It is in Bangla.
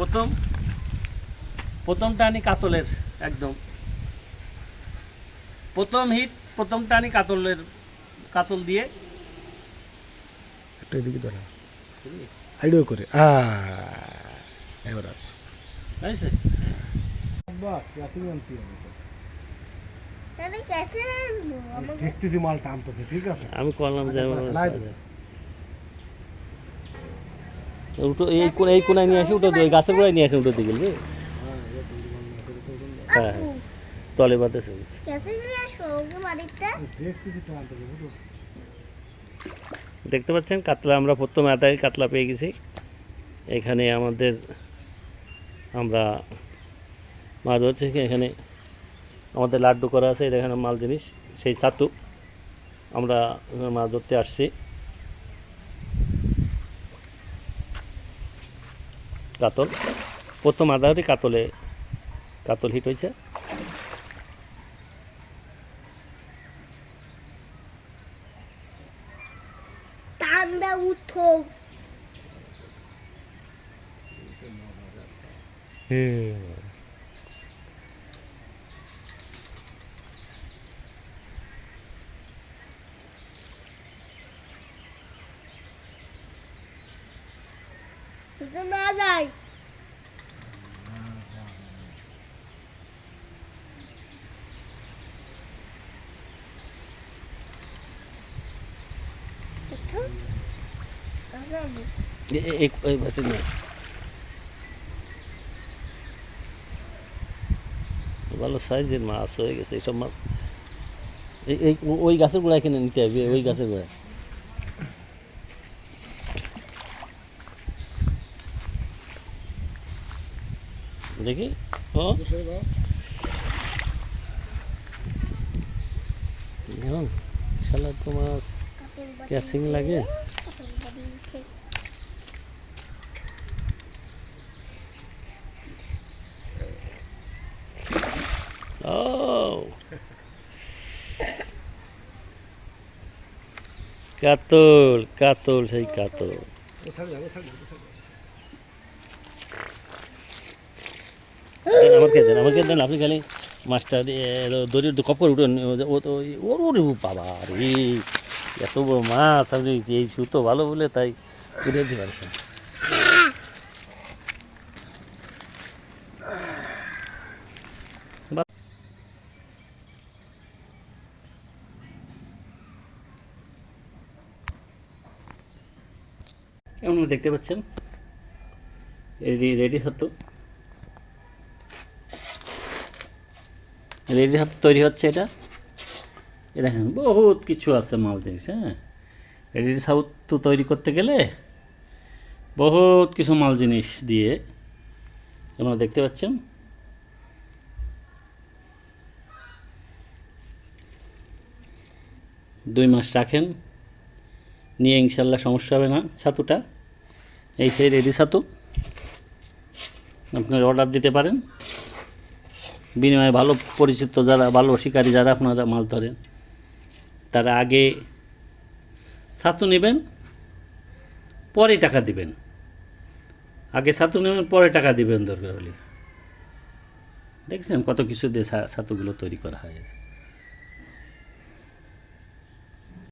প্রথম প্রথম টানি কাতলের একদম। প্রথম হিট প্রথম টানি কাতলের কাতল দিয়ে। একটা এদিকে ধরা। আইডিও করে। এবার আছে দেখতেছি মাল টানতেছে ঠিক আছে? আমি করলাম যে। উঠো এই এই কোনায় নিয়ে আসি উঠো ওই গাছের গোড়ায় নিয়ে আসি উঠো দিকে বুঝলি? হ্যাঁ আপু তলে বাতাসে দেখতে পাচ্ছেন কাতলা আমরা প্রথম আদায় কাতলা পেয়ে গেছি। এখানে আমাদের আমরা মাছ ধরছি এখানে আমাদের লাড্ডু করা আছে এখানে মাল জিনিস সেই ছাতু। আমরা মাছ ধরতে আসছি। কাতল। প্রথম আধাহরি কাতলে কাতল হিট হয়েছে। উঠো। শুধু না নিয়ে আয়। ভালো সাইজের মাছ হয়ে গেছে এইসব মাছ। এই ওই গাছের গোড়ায় কিনে নিতে হবে, ওই গাছের গোড়ায়। দেখি। ও। কেমন শালা তো মাছ ক্যাসিং লাগে কাতল কাতল সেই কাতল। আমাকে দেন আমাকে দেন, আপনি খালি দড়ির কপর উঠেন, ও তো ওর, ওরে বাবা রে, এত বড় মাছ, আপনি এই সুতো ভালো বলে তাই উঠে দিতে পারছেন দেখতে পাচ্ছেন? রেডি রেডি রেডি ছাত্র তৈরি হচ্ছে এটা। এ দেখেন, বহুত কিছু আছে মাল জিনিস হ্যাঁ? রেডি সাউথ তো তৈরি করতে গেলে বহুত কিছু মাল জিনিস দিয়ে আপনারা দেখতে পাচ্ছেন। দুই মাস রাখেন, নিয়ে ইনশাল্লাহ সমস্যা হবে না ছাতুটা। এই সেই রেডি ছাতু আপনারা অর্ডার দিতে পারেন। বিনিময়ে ভালো পরিচিত যারা, ভালো শিকারী যারা আপনারা মাছ ধরেন, তারা আগে ছাতু নেবেন, পরে টাকা দিবেন। আগে ছাতু নেবেন, পরে টাকা দিবেন দরকার হলে। দেখছেন কত কিছু দিয়ে ছাতুগুলো তৈরি করা হয়।